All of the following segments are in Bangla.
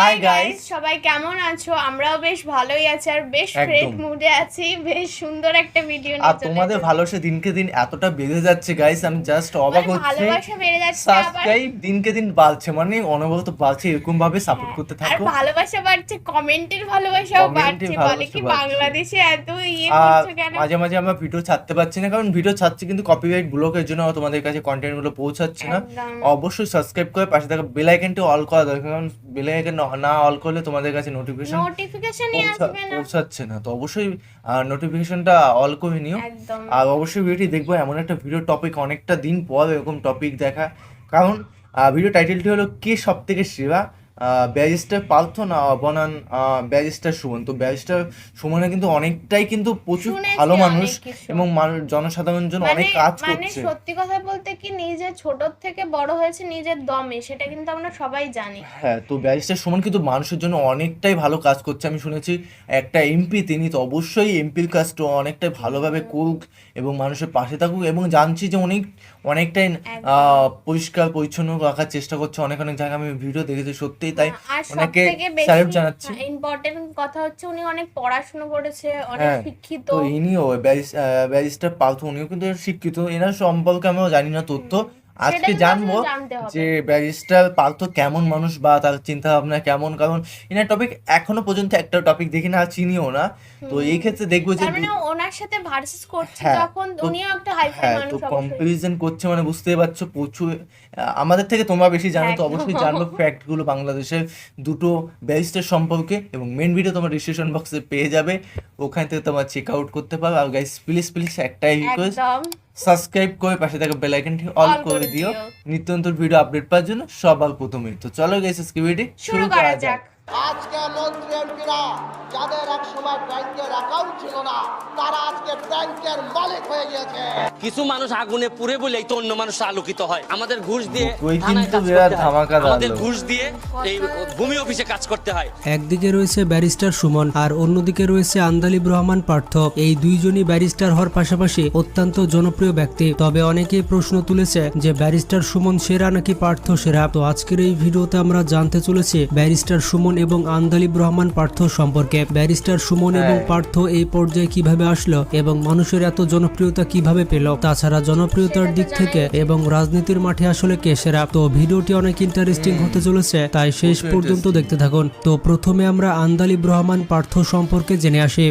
হাই গাইস সবাই কেমন আছো? আমরাও বেশ ভালোই আছি আর বেশ। ফ্রেশ মুডে আছি। বেশ সুন্দর একটা ভিডিও আর তোমাদের ভালোবাসা দিনকে দিন এতটা বেড়ে যাচ্ছে গাইস আমি জাস্ট অবাক হচ্ছি। মানে ভালোবাসা বেড়ে যাচ্ছে সাবস্ক্রাইব দিনকে দিন বাড়ছে মানে অনবরত বাড়ছে এরকম ভাবে সাপোর্ট করতে হ্যাঁ, আর ভালোবাসা বাড়ছে কমেন্টের ভালোবাসাও বাড়ছে বলে কি বাংলাদেশে এত ইয়ে করছ কেন? মাঝে মাঝে আমরা ভিডিও ছাড়তে পারছি না কারণ ভিডিও ছাড়ছি কিন্তু কপিরাইট ব্লকের জন্য তোমাদের কাছে কন্টেন্টগুলো পৌঁছাচ্ছে না। অবশ্যই সাবস্ক্রাইব করে পাশে থাকা বেল আইকনটি অল করা দরকার কারণ বেল আইকন না অল করলে তোমাদের কাছে নোটিফিকেশন নোটিফিকেশনই আসবে না। পৌঁছাচ্ছে না। তো অবশ্যই নোটিফিকেশনটা অল করে নিও। আর অবশ্যই ভিডিওটি দেখব। এমন একটা ভিডিও টপিক অনেকটা দিন পর এরকম টপিক দেখা। কারণ ভিডিও টাইটেলটি হলো কে সব থেকে সেরা? ব্যারিস্টার পার্থ না বনান ব্যারিস্টার সুমন। তো ব্যারিস্টার সুমনে কিন্তু অনেকটাই কিন্তু প্রচুর ভালো মানুষ এবং মানুষ- জনসাধারণের জন্য মানে অনেক কাজ মানে করছে। সত্যি কথা বলতে কি নিজে ছোট থেকে বড় হয়েছে নিজের দমে সেটা কিন্তু আমরা সবাই জানি। হ্যাঁ তো ব্যারিস্টার সুমন কিন্তু মানুষের জন্য অনেকটাই ভালো কাজ করছে। আমি শুনেছি একটা এমপি তিনি তো অবশ্যই এমপির কাজটা অনেকটাই ভালোভাবে করুক এবং মানুষের পাশে থাকুক এবং জানছি যে অনেক অনেকটাই পরিষ্কার পরিচ্ছন্ন রাখার চেষ্টা করছে। অনেক অনেক জায়গায় আমি ভিডিও দেখেছি সত্যিই তাই সব ওনাকে স্যালুট জানাচ্ছি। ইম্পর্টেন্ট কথা হচ্ছে উনি অনেক পড়াশোনা করেছে অনেক হ্যাঁ, শিক্ষিত। তো ইনিও ব্যারিস্টার পার্থ উনিও কিন্তু শিক্ষিত। এনার সম্পর্কে আমরা জানি না তথ্য। আজকে জানব। যে ব্যারিস্টার পার্থ কেমন মানুষ বা তার চিন্তা ভাবনা কেমন? কারণ এনার টপিক এখনও পর্যন্ত একটা টপিক দেখি না চিনিও না। তো এই ক্ষেত্রে দেখব যে মানে ওনার সাথে ভার্সেস করছে হ্যাঁ, উনিও একটা হাইফাই হ্যাঁ তো মানুষ কম্পারিজন করছে মানে বুঝতেই পারছ প্রচুর আমাদের থেকে তোমরা বেশি জানো তো অবশ্যই। জানব ফ্যাক্টগুলো বাংলাদেশের দুটো ব্যারিস্টার সম্পর্কে এবং মেন ভিডিও তোমার ডিসক্রিপশন বক্সে পেয়ে যাবে। ওখান থেকে তোমার চেক আউট করতে পারো। আর গাইস প্লিজ প্লিজ একটাই রিকোয়েস্ট সাবস্ক্রাইব করে পাশে থাকা বেল আইকনটি অল করে দিও। নিত্য নতুন ভিডিও আপডেট পাওয়ার জন্য সবার প্রথমে। তো চলো গাইস আজকে ভিডিও শুরু করা যাক। আজকে মন্ত্রী এমপিরা যাদের এক সময় ব্যাংকের অ্যাকাউন্ট ছিল না তারা আজকে ব্যাংকের মালিক হয়ে গিয়েছে। কিছু মানুষ আগুনে পুড়ে বলেই তো অন্য মানুষ আলোকিত হয়। আমাদের ঘুষ দিয়ে আমাদের ঘুষ দিয়ে এই ভূমি অফিসে কাজ করতে হয়। একদিকে রয়েছে ব্যারিস্টার সুমন আর অন্যদিকে রয়েছে আন্দালিব রহমান পার্থ। এই দুইজনই ব্যারিস্টার হওয়ার পাশাপাশি অত্যন্ত জনপ্রিয় ব্যক্তি। তবে অনেকেই প্রশ্ন তুলেছে যে ব্যারিস্টার সুমন সেরা নাকি পার্থ সেরা? তো আজকের এই ভিডিওতে আমরা জানতে চলেছি ব্যারিস্টার সুমন এবং আন্দালিব রহমান পার্থ সম্পর্কে। ব্যারিস্টার সুমন এবং হ্যাঁ। পার্থ এই পর্যায়ে কীভাবে আসলো এবং মানুষের এত জনপ্রিয়তা কীভাবে পেল? তাছাড়া জনপ্রিয়তার দিক থেকে এবং রাজনীতির মাঠে আসলে কে সেরা? তো ভিডিওটি অনেক ইন্টারেস্টিং হতে চলেছে তাই শেষ পর্যন্ত দেখতে থাকুন। তো প্রথমে আমরা আন্দালিব রহমান পার্থ সম্পর্কে জেনে আসি।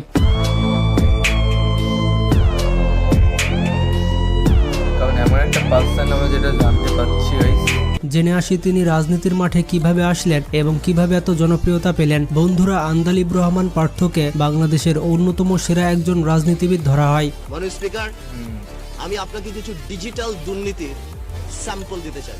কারণ এমন একটা পার্সন আমরা যেটা জানতে পারছি জেনে আসি তিনি রাজনীতির মাঠে কীভাবে আসলেন এবং কীভাবে এত জনপ্রিয়তা পেলেন। বন্ধুরা আন্দালিব রহমান পার্থকে বাংলাদেশের অন্যতম সেরা একজন রাজনীতিবিদ ধরা হয়। স্পিকার আমি আপনাকে কিছু ডিজিটাল দুর্নীতির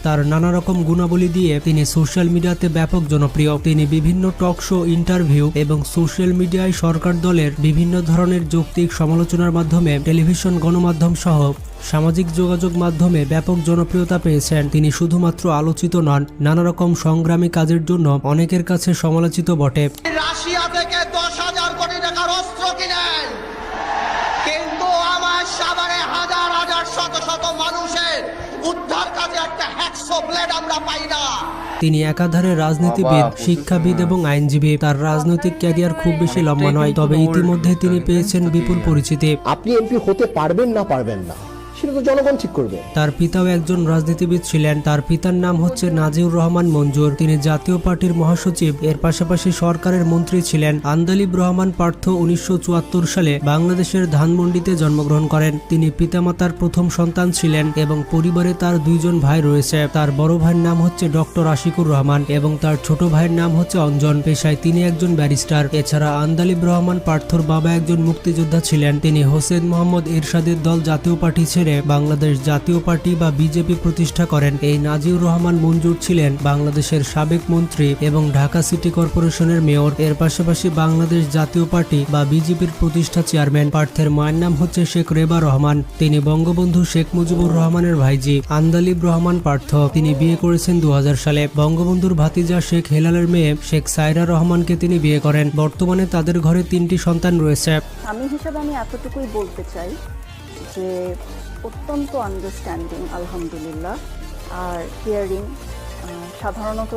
তার নানা রকম গুণাবলী দিয়ে তিনি সোশ্যাল মিডিয়াতে ব্যাপক জনপ্রিয়। তিনি বিভিন্ন টক শো ইন্টারভিউ এবং সোশ্যাল মিডিয়ায় সরকার দলের বিভিন্ন ধরনের যৌক্তিক সমালোচনার মাধ্যমে টেলিভিশন গণমাধ্যম সহ সামাজিক যোগাযোগ মাধ্যমে ব্যাপক জনপ্রিয়তা পেয়েছেন। তিনি শুধুমাত্র আলোচিত নন নানা রকম সংগ্রামী কাজের জন্য অনেকের কাছে সমালোচিত বটে। রাশিয়া থেকে দশ হাজার কোটি টাকার অস্ত্র কিনেন। কিন্তু আমার সাভারে হাজার হাজার শত শত মানুষের উদ্ধার কাজে একটা হ্যাকসো ব্লেড আমরা পাই না। তিনি একাধারে রাজনীতিবিদ শিক্ষাবিদ এবং আইনজীবী। তার রাজনৈতিক ক্যারিয়ার খুব বেশি লম্বা নয় তবে ইতিমধ্যে তিনি পেয়েছেন বিপুল পরিচিতি। আপনি এমপি হতে পারবেন না পারবেন না। সেটা জনগণ ঠিক করবে। তার পিতাও একজন রাজনীতিবিদ ছিলেন। তার পিতার নাম হচ্ছে নাজিউর রহমান মঞ্জুর। তিনি জাতীয় পার্টির মহাসচিব। এর পাশাপাশি সরকারের মন্ত্রী ছিলেন। আন্দালিব রহমান পার্থ উনিশশো চুয়াত্তর সালে বাংলাদেশের ধানমন্ডিতে জন্মগ্রহণ করেন। তিনি পিতামাতার প্রথম সন্তান ছিলেন এবং পরিবারে তার দুইজন ভাই রয়েছে। তার বড় ভাইয়ের নাম হচ্ছে ডক্টর আশিকুর রহমান এবং তার ছোট ভাইয়ের নাম হচ্ছে অঞ্জন। পেশায় তিনি একজন ব্যারিস্টার। এছাড়া আন্দালিব রহমান পার্থর বাবা একজন মুক্তিযোদ্ধা ছিলেন। তিনি হোসেন মোহাম্মদ এরশাদের দল জাতীয় পার্টি ছেড়ে বাংলাদেশ জাতীয় পার্টি বা বিজেপি প্রতিষ্ঠা করেন। এই নাজিউর রহমান মঞ্জুর ছিলেন বাংলাদেশের সাবেক মন্ত্রী এবং ঢাকা সিটি কর্পোরেশনের মেয়র। এর পাশাপাশি বাংলাদেশ জাতীয় পার্টি বা বিজেপির প্রতিষ্ঠা চেয়ারম্যান। পার্থের মায়ের নাম হচ্ছে শেখ রেবা রহমান। তিনি বঙ্গবন্ধু শেখ মুজিবুর রহমানের ভাইজি আন্দালিব রহমান পার্থ। তিনি বিয়ে করেছেন দু হাজার সালে। বঙ্গবন্ধুর ভাতিজা শেখ হেলালের মেয়ে শেখ সাইরা রহমানকে তিনি বিয়ে করেন। বর্তমানে তাদের ঘরে তিনটি সন্তান রয়েছে। আমি হিসাবে আমি এতটুকুই বলতে চাই যে অত্যন্ত আন্ডারস্ট্যান্ডিং আলহামদুলিল্লাহ। আর কেয়ারিং সাধারণত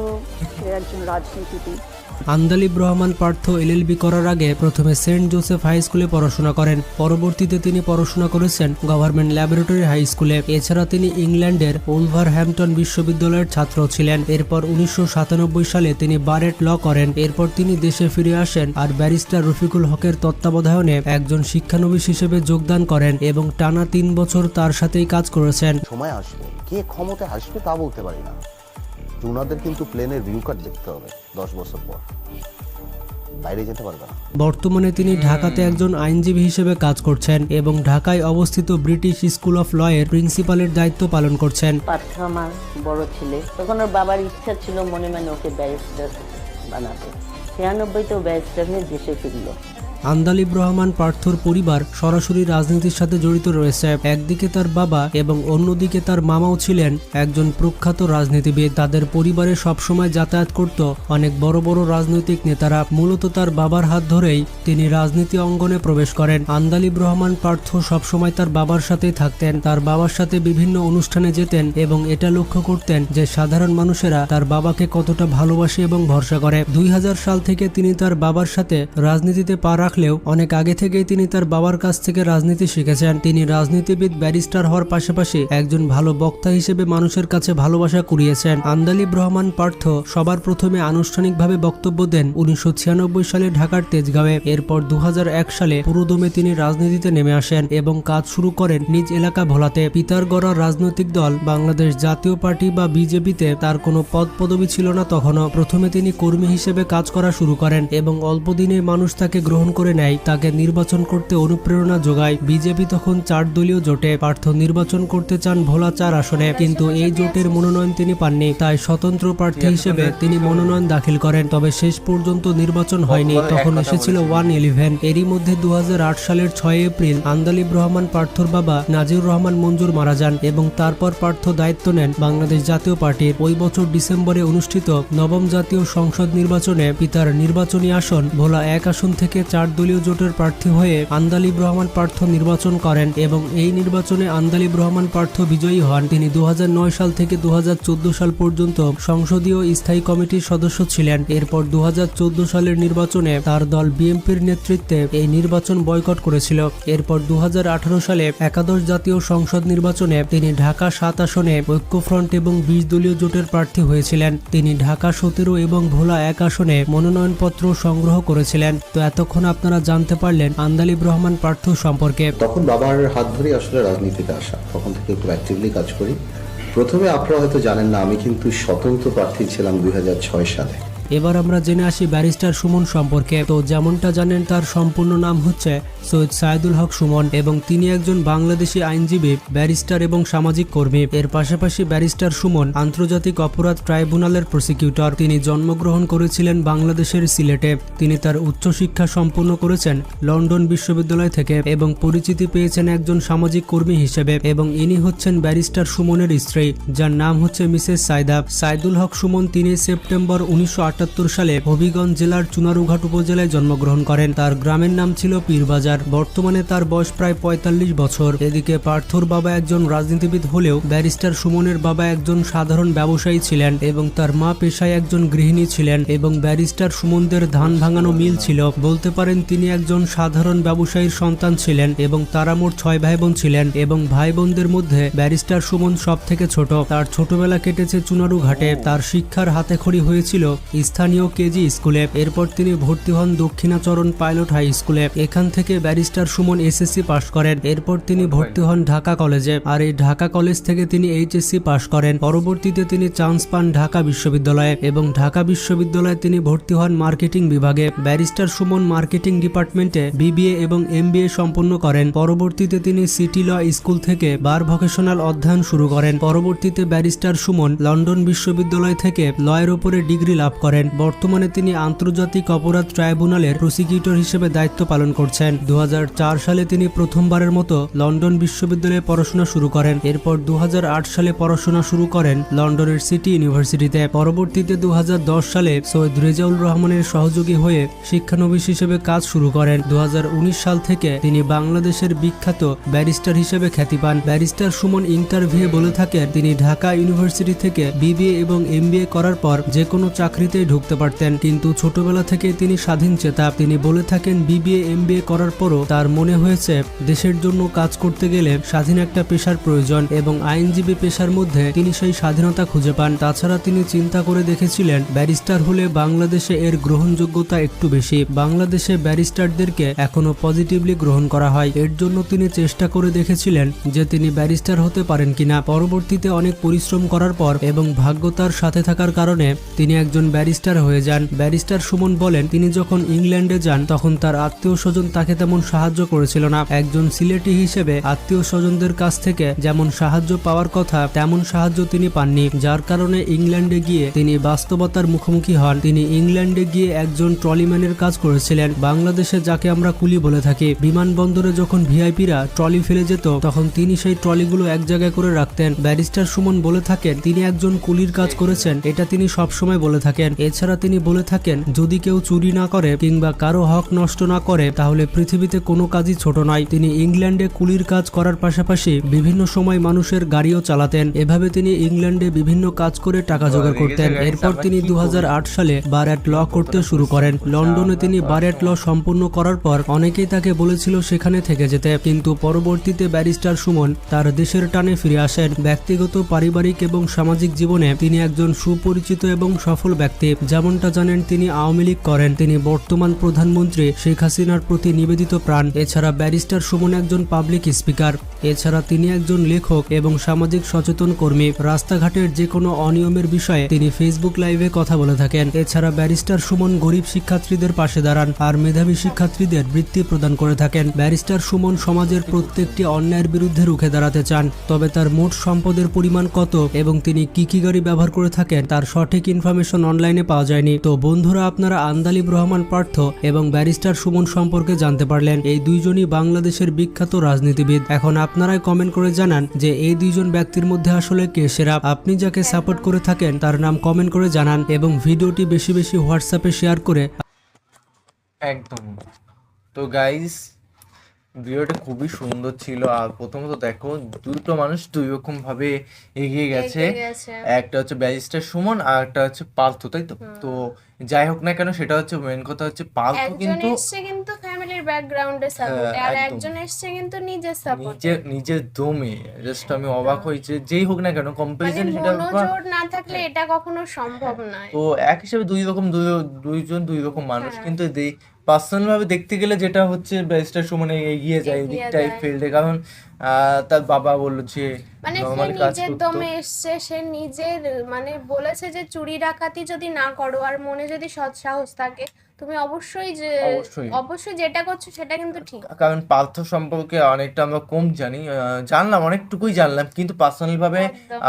সে একজন রাজনীতিবিদ। আন্দালিব রহমান পার্থ এলএলবি করার আগে প্রথমে সেন্ট জোসেফ হাই স্কুলে পড়াশোনা করেন। পরবর্তীতে তিনি পড়াশোনা করেছেন গভর্নমেন্ট ল্যাবরেটরি হাই স্কুলে। এছাড়া তিনি ইংল্যান্ডের ওলভার ওলভারহ্যাম্পটন বিশ্ববিদ্যালয়ের ছাত্র ছিলেন। এরপর উনিশশো সাতানব্বই সালে তিনি বারেট ল করেন। এরপর তিনি দেশে ফিরে আসেন আর ব্যারিস্টার রফিকুল হকের তত্ত্বাবধানে একজন শিক্ষানবিশ হিসেবে যোগদান করেন এবং টানা তিন বছর তার সাথেই কাজ করেছেন। সময় আসবে। কে ক্ষমতায় আসবে তা বলতে পারি না। ওনাদের কিন্তু প্লেনের ভিউ কার্ড দেখতে হবে দশ বছর পর। বাইরে যেতে পারবে না। বর্তমানে তিনি ঢাকাতে একজন আইনজীবী হিসেবে কাজ করছেন এবং ঢাকায় অবস্থিত ব্রিটিশ স্কুল অফ লয়ের প্রিন্সিপালের দায়িত্ব পালন করছেন। পার্থ আমার বড় ছেলে। তখন ওর বাবার ইচ্ছা ছিল মনে মনে ওকে ব্যারিস্টার বানাতে। ছিয়ানব্বইতেও ব্যারিস্টার হয়ে দেশে ফিরলো। আন্দালিব রহমান পার্থর পরিবার সরাসরি রাজনীতির সাথে জড়িত রয়েছে। একদিকে তার বাবা এবং অন্যদিকে তার মামাও ছিলেন একজন প্রখ্যাত রাজনীতিবিদ। তাদের পরিবারে সবসময় যাতায়াত করত অনেক বড় বড় রাজনৈতিক নেতারা। মূলত তার বাবার হাত ধরেই তিনি রাজনীতি অঙ্গনে প্রবেশ করেন। আন্দালিব রহমান পার্থ সবসময় তার বাবার সাথেই থাকতেন। তার বাবার সাথে বিভিন্ন অনুষ্ঠানে যেতেন এবং এটা লক্ষ্য করতেন যে সাধারণ মানুষেরা তার বাবাকে কতটা ভালোবাসে এবং ভরসা করে। দুই হাজার সাল থেকে তিনি তার বাবার সাথে রাজনীতিতে পা রাখলেও অনেক আগে থেকেই তিনি তার বাবার কাছ থেকে রাজনীতি শিখেছেন। তিনি রাজনীতিবিদ, ব্যারিস্টার হওয়ার পাশাপাশি একজন ভালো বক্তা হিসেবে মানুষের কাছে ভালোবাসা কুড়িয়েছেন। আন্দালিব রহমান পার্থ সবার প্রথমে আনুষ্ঠানিকভাবে বক্তব্য দেন উনিশশো ছিয়ানব্বই সালে ঢাকার তেজগাঁওয়ে। এরপর দু হাজার এক সালে পুরোদমে তিনি রাজনীতিতে নেমে আসেন এবং কাজ শুরু করেন নিজ এলাকা ভোলাতে। পিতার গড়া রাজনৈতিক দল বাংলাদেশ জাতীয় পার্টি বা বিজেপিতে তার কোনো পদ পদবি ছিল না তখনও। প্রথমে তিনি কর্মী হিসেবে কাজ করা শুরু করেন এবং অল্প দিনে মানুষ তাকে গ্রহণ করে নেয়। তাকে নির্বাচন করতে অনুপ্রেরণা যোগায়। বিজেপি তখন চার দলীয় জোটে পার্থ নির্বাচন করতে চান ভোলা চার আসনে। কিন্তু এই জোটের মনোনয়ন তিনি পাননি। তাই স্বতন্ত্র প্রার্থী হিসেবে তিনি মনোনয়ন দাখিল করেন। তবে শেষ পর্যন্ত নির্বাচন হয়নি। তখন এসেছিল ওয়ান ইলেভেন। এরই মধ্যে দুহাজার আট সালের ছয় এপ্রিল আন্দালিব রহমান পার্থর বাবা নাজির রহমান মঞ্জুর মারা যান এবং তারপর পার্থ দায়িত্ব নেন বাংলাদেশ জাতীয় পার্টির। ওই বছর ডিসেম্বরে অনুষ্ঠিত নবম জাতীয় সংসদ নির্বাচনে পিতার নির্বাচনী আসন ভোলা এক আসন থেকে চার দলীয় জোটের প্রার্থী হয়ে আন্দালিব রহমান পার্থ নির্বাচন করেন এবং এই নির্বাচনে আন্দালিব রহমান পার্থ বিজয়ী হন। তিনি দুহাজার নয় সাল থেকে দুহাজার চোদ্দ সাল পর্যন্ত সংসদীয় স্থায়ী কমিটির সদস্য ছিলেন। এরপর দুহাজার চোদ্দ সালের নির্বাচনে তার দল বিএনপির নেতৃত্বে এই নির্বাচন বয়কট করেছিল। এরপর দু হাজার আঠারো সালে একাদশ জাতীয় সংসদ নির্বাচনে তিনি ঢাকা সাত আসনে ঐক্যফ্রন্ট এবং বিশ দলীয় জোটের প্রার্থী হয়েছিলেন। তিনি ঢাকা সতেরো এবং ভোলা এক আসনে মনোনয়নপত্র সংগ্রহ করেছিলেন। তো এতক্ষণ আপনারা জানতে পারলেন আন্দালিব রহমান পার্থ সম্পর্কে। তখন বাবার হাত ধরে আসলে রাজনীতিতে আসা। তখন থেকে খুব অ্যাক্টিভলি কাজ করি। প্রথমে আপনারা হয়তো জানেন না আমি কিন্তু স্বতন্ত্র প্রার্থী ছিলাম দুই হাজার ছয় সালে। এবার আমরা জেনে আসি ব্যারিস্টার সুমন সম্পর্কে। তো যেমনটা জানেন তার সম্পূর্ণ নাম হচ্ছে সৈয়দ সাইদুল হক সুমন এবং তিনি একজন বাংলাদেশি আইনজীবী, ব্যারিস্টার এবং সামাজিক কর্মী। এর পাশাপাশি ব্যারিস্টার সুমন আন্তর্জাতিক অপরাধ ট্রাইব্যুনালের প্রসিকিউটর। তিনি জন্মগ্রহণ করেছিলেন বাংলাদেশের সিলেটে। তিনি তার উচ্চশিক্ষা সম্পূর্ণ করেছেন লন্ডন বিশ্ববিদ্যালয় থেকে এবং পরিচিতি পেয়েছেন একজন সামাজিক কর্মী হিসেবে এবং ইনি হচ্ছেন ব্যারিস্টার সুমনের স্ত্রী, যার নাম হচ্ছে মিসেস সাইদা। সাইদুল হক সুমন তিনি সেপ্টেম্বর উনিশশো আটাত্তর সালে হবিগঞ্জ জেলার চুনারুঘাট উপজেলায় জন্মগ্রহণ করেন। তার গ্রামের নাম ছিল পীরবাজার। বর্তমানে তার বয়স প্রায় পঁয়তাল্লিশ বছর। এদিকে পার্থর বাবা একজন রাজনীতিবিদ হলেও ব্যারিস্টার সুমনের বাবা একজন সাধারণ ব্যবসায়ী ছিলেন এবং তার মা পেশায় একজন গৃহিণী ছিলেন এবং ব্যারিস্টার সুমনদের ধান ভাঙানো মিল ছিল। বলতে পারেন তিনি একজন সাধারণ ব্যবসায়ীর সন্তান ছিলেন এবং তারা মোট ছয় ভাই বোন ছিলেন এবং ভাই বোনদের মধ্যে ব্যারিস্টার সুমন সব থেকে ছোট। তার ছোটবেলা কেটেছে চুনারু ঘাটে। তার শিক্ষার হাতেখড়ি হয়েছিল স্থানীয় কেজি স্কুলে। এরপর তিনি ভর্তি হন দক্ষিণাচরণ পাইলট হাই স্কুলে। এখান থেকে ব্যারিস্টার সুমন এসএসসি পাশ করেন। এরপর তিনি ভর্তি হন ঢাকা কলেজে। আর এই ঢাকা কলেজ থেকে তিনি এইচএসসি পাশ করেন। পরবর্তীতে তিনি চান্স পান ঢাকা বিশ্ববিদ্যালয়ে এবং ঢাকা বিশ্ববিদ্যালয়ে তিনি ভর্তি হন মার্কেটিং বিভাগে। ব্যারিস্টার সুমন মার্কেটিং ডিপার্টমেন্টে বিবিএ এবং এমবিএ সম্পন্ন করেন। পরবর্তীতে তিনি সিটি ল স্কুল থেকে বার ভোকেশনাল অধ্যয়ন শুরু করেন। পরবর্তীতে ব্যারিস্টার সুমন লন্ডন বিশ্ববিদ্যালয় থেকে লয়ের ওপরে ডিগ্রি লাভ করেন। বর্তমানে তিনি আন্তর্জাতিক অপরাধ ট্রাইব্যুনালের প্রসিকিউটর হিসেবে দায়িত্ব পালন করছেন। সালে তিনি প্রথমবারের মতো লন্ডন বিশ্ববিদ্যালয়ে পড়াশোনা শুরু করেন। এরপর দু হাজার আট সালে পড়াশোনা শুরু করেন লন্ডনের সিটি ইউনিভার্সিটিতে। পরবর্তীতে দু হাজার দশ সালে সৈয়দ রেজাউল রহমানের সহযোগী হয়ে শিক্ষানবিশ হিসেবে কাজ শুরু করেন। দু হাজার উনিশ সাল থেকে তিনি বাংলাদেশের বিখ্যাত ব্যারিস্টার হিসেবে খ্যাতি পান। ব্যারিস্টার সুমন ইন্টারভিউ বলে থাকেন, তিনি ঢাকা ইউনিভার্সিটি থেকে বিবিএ এবং এমবিএ করার পর যে কোনো চাকরিতেই ঢুকতে পারতেন। কিন্তু ছোটবেলা থেকে তিনি স্বাধীন চেতা। তিনি বলে থাকেন, বিবিএ, এমবিএ করার পরও তার মনে হয়েছে, দেশের জন্য কাজ করতে গেলে স্বাধীন একটা পেশার প্রয়োজন এবং আইনজীবী পেশার মধ্যে তিনি সেই স্বাধীনতা খুঁজে পান। তাছাড়া তিনি চিন্তা করে দেখেছিলেন, ব্যারিস্টার হলে বাংলাদেশে এর গ্রহণযোগ্যতা একটু বেশি। বাংলাদেশে ব্যারিস্টারদেরকে এখনও পজিটিভলি গ্রহণ করা হয়। এর জন্য তিনি চেষ্টা করে দেখেছিলেন যে তিনি ব্যারিস্টার হতে পারেন কিনা। পরবর্তীতে অনেক পরিশ্রম করার পর এবং ভাগ্য তার সাথে থাকার কারণে তিনি একজন ব্যারিস্টার হয়ে যান। ব্যারিস্টার সুমন বলেন, তিনি যখন ইংল্যান্ডে যান, তখন তার আত্মীয় স্বজন তাকে তেমন সাহায্য করেছিল না। একজন সিলেটি হিসেবে আত্মীয় স্বজনদের কাছ থেকে যেমন সাহায্য পাওয়ার কথা, তেমন সাহায্য তিনি পাননি। যার কারণে ইংল্যান্ডে গিয়ে তিনি বাস্তবতার মুখোমুখি হন। তিনি ইংল্যান্ডে গিয়ে একজন ট্রলিম্যানের কাজ করেছিলেন। বাংলাদেশে যাকে আমরা কুলি বলে থাকি, বিমানবন্দরে যখন ভিআইপিরা ট্রলি ফেলে যেত, তখন তিনি সেই ট্রলিগুলো এক জায়গায় করে রাখতেন। ব্যারিস্টার সুমন বলে থাকেন, তিনি একজন কুলির কাজ করেছেন, এটা তিনি সবসময় বলে থাকেন। এছাড়া তিনি বলে থাকেন, যদি কেউ চুরি না করে কিংবা কারও হক নষ্ট না করে, তাহলে পৃথিবীতে কোনো কাজই ছোট নয়। তিনি ইংল্যান্ডে কুলির কাজ করার পাশাপাশি বিভিন্ন সময় মানুষের গাড়িও চালাতেন। এভাবে তিনি ইংল্যান্ডে বিভিন্ন কাজ করে টাকা জোগাড় করতেন। এরপর তিনি দু সালে বারেট ল করতে শুরু করেন। লন্ডনে তিনি বারেট ল সম্পূর্ণ করার পর অনেকেই তাকে বলেছিল সেখানে থেকে যেতে। কিন্তু পরবর্তীতে ব্যারিস্টার সুমন তার দেশের টানে ফিরে আসেন। ব্যক্তিগত, পারিবারিক এবং সামাজিক জীবনে তিনি একজন সুপরিচিত এবং সফল ব্যক্তি। যেমনটা জানেন তিনি আওয়ামী লীগ করেন। তিনি বর্তমান প্রধানমন্ত্রী শেখ হাসিনার প্রতি নিবেদিত প্রাণ। এছাড়া ব্যারিস্টার সুমন একজন পাবলিক স্পিকার এছাড়া তিনি একজন লেখক এবং সামাজিক সচেতন কর্মী। রাস্তাঘাটের যে কোনো অনিয়মের বিষয়ে তিনি ফেসবুক লাইভে কথা বলে থাকেন। এছাড়া ব্যারিস্টার সুমন গরিব শিক্ষার্থীদের পাশে দাঁড়ান আর মেধাবী শিক্ষার্থীদের বৃত্তি প্রদান করে থাকেন। ব্যারিস্টার সুমন সমাজের প্রত্যেকটি অন্যায়ের বিরুদ্ধে রুখে দাঁড়াতে চান। তবে তার মোট সম্পদের পরিমাণ কত এবং তিনি কি কি গাড়ি ব্যবহার করে থাকেন তার সঠিক ইনফরমেশন অনলাইনে পাওয়া যায়নি। তো বন্ধুরা, আপনারা আন্দালিব রহমান পার্থ এবং ব্যারিস্টার সুমন সম্পর্কে জানতে পারলেন। এই দুইজনই বাংলাদেশের বিখ্যাত রাজনীতিবিদ। এখন আপনারাই কমেন্ট করে জানান যে এই দুইজন ব্যক্তির মধ্যে আসলে কে সেরা। আপনি যাকে সাপোর্ট করে থাকেন তার নাম কমেন্ট করে জানান এবং ভিডিওটি বেশি বেশি হোয়াটসঅ্যাপে শেয়ার করে একদম। তো গাইস ভিডিওটা খুবই সুন্দর ছিল। আর প্রথমত দেখো দুটো মানুষ দুই রকম ভাবে এগিয়ে গেছে। একটা হচ্ছে ব্যারিস্টার সুমন আর একটা হচ্ছে পার্থ তাই তো? তো যাই হোক না কেন সেটা হচ্ছে মেন কথা হচ্ছে পার্থ কিন্তু কিন্তু ব্যাকগ্রাউন্ডে সাপোর্ট হ্যাঁ, আর একজন এসছে কিন্তু নিজের সাপোর্ট নিজের নিজের দমে জাস্ট আমি অবাক হয়েছে যেই হোক না কেন মানে কম্পারিজন সেটা মনোজোর না থাকলে এটা কখনো সম্ভব নয়। তো এক হিসেবে দুই রকম দুইজন দুই রকম মানুষ হ্যাঁ। কিন্তু পার্সোনাল ভাবে দেখতে গেলে যেটা হচ্ছে ব্যারিস্টার সুমনে এগিয়ে যায় এগিয়ে এদিকটাই ফিল্ডে কারণ তার বাবা বলল যে মানে সে নর্মালি নিজের দমে এসছে সে নিজের মানে বলেছে যে চুরি ডাকাতি যদি না করো আর মনে যদি সৎ সাহস থাকে তুমি অবশ্যই যে অবশ্যই। অবশ্যই যেটা করছ সেটা কিন্তু ঠিক কারণ পার্থ সম্পর্কে অনেকটা আমরা কম জানি আহ, জানলাম অনেকটুকুই জানলাম কিন্তু পার্সোনাল ভাবে একদম।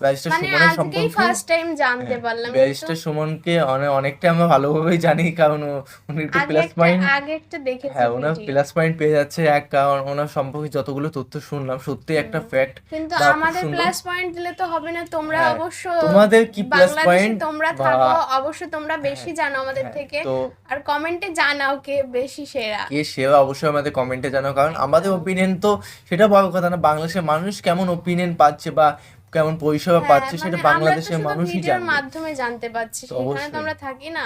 ব্যারিস্টার মানে সুমনের আজকেই সম্পর্কে ফার্স্ট টাইম জানতে পারলাম ব্যারিস্টার সুমনকে অনেক অনেকটা আমরা ভালোভাবেই জানি কারণ ও- উনি একটু আগে প্লাস একটা পয়েন্ট আগে একটা দেখেছি হ্যাঁ ওনার video। প্লাস পয়েন্ট পেয়ে যাচ্ছে এক কারণ ওনার সম্পর্কে যতগুলো তথ্য শুনলাম সত্যি একটা ফ্যাক্ট কিন্তু বা খুব আমাদের সুন্দর। প্লাস পয়েন্ট দিলে তো হবে না তোমরা হ্যাঁ, অবশ্য তোমাদের কি plus বাংলাদেশে point তোমরা বা- থাকো অবশ্য তোমরা বেশি জানো আমাদের হ্যাঁ, থেকে তো আর কমেন্টে জানাও কে বেশি সেরা। কে সেও অবশ্যই আমাদের কমেন্টে জানাও কারণ আমাদের ওপিনিয়ন তো সেটা বড় কথা না বাংলাদেশের মানুষ কেমন ওপিনিয়ন পাচ্ছে বা কেমন পরিষেবা হ্যাঁ, পাচ্ছে মানে সেটা বাংলাদেশের শুধু মানুষই জানে মাধ্যমে জানতে পারছি সেখানে তো অবশ্যই। আমরা থাকি না।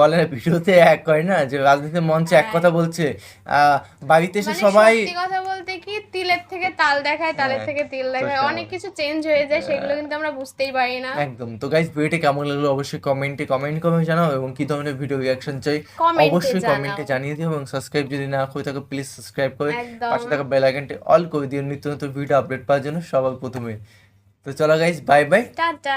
বলে ভিডিওতে এক করে না যে রাজনীতির মঞ্চে এক হ্যাঁ। কথা বলছে বাড়িতে এসে মানে সবাই কথা বলতে কি তিলের থেকে তাল দেখায় তালের হ্যাঁ, থেকে তিল দেখায় অনেক কিছু চেঞ্জ হয়ে যায় সেগুলো কিন্তু আমরা বুঝতেই পারি না একদম তো গাইজ ভিডিওটি কেমন লাগল অবশ্যই কমেন্টে কমেন্ট করে জানাও এবং কি ধরনের ভিডিও রিয়াকশন চাই অবশ্যই। কমেন্টে জানিয়ে দিও এবং সাবস্ক্রাইব যদি না করে থাকো প্লিজ সাবস্ক্রাইব করে। পাশে থাকা বেল আইকনটি অল করে দিও নিত্য নতুন ভিডিও আপডেট পাওয়ার জন্য সবার প্রথমে তো চলো গাইজ বাই বাই টাটা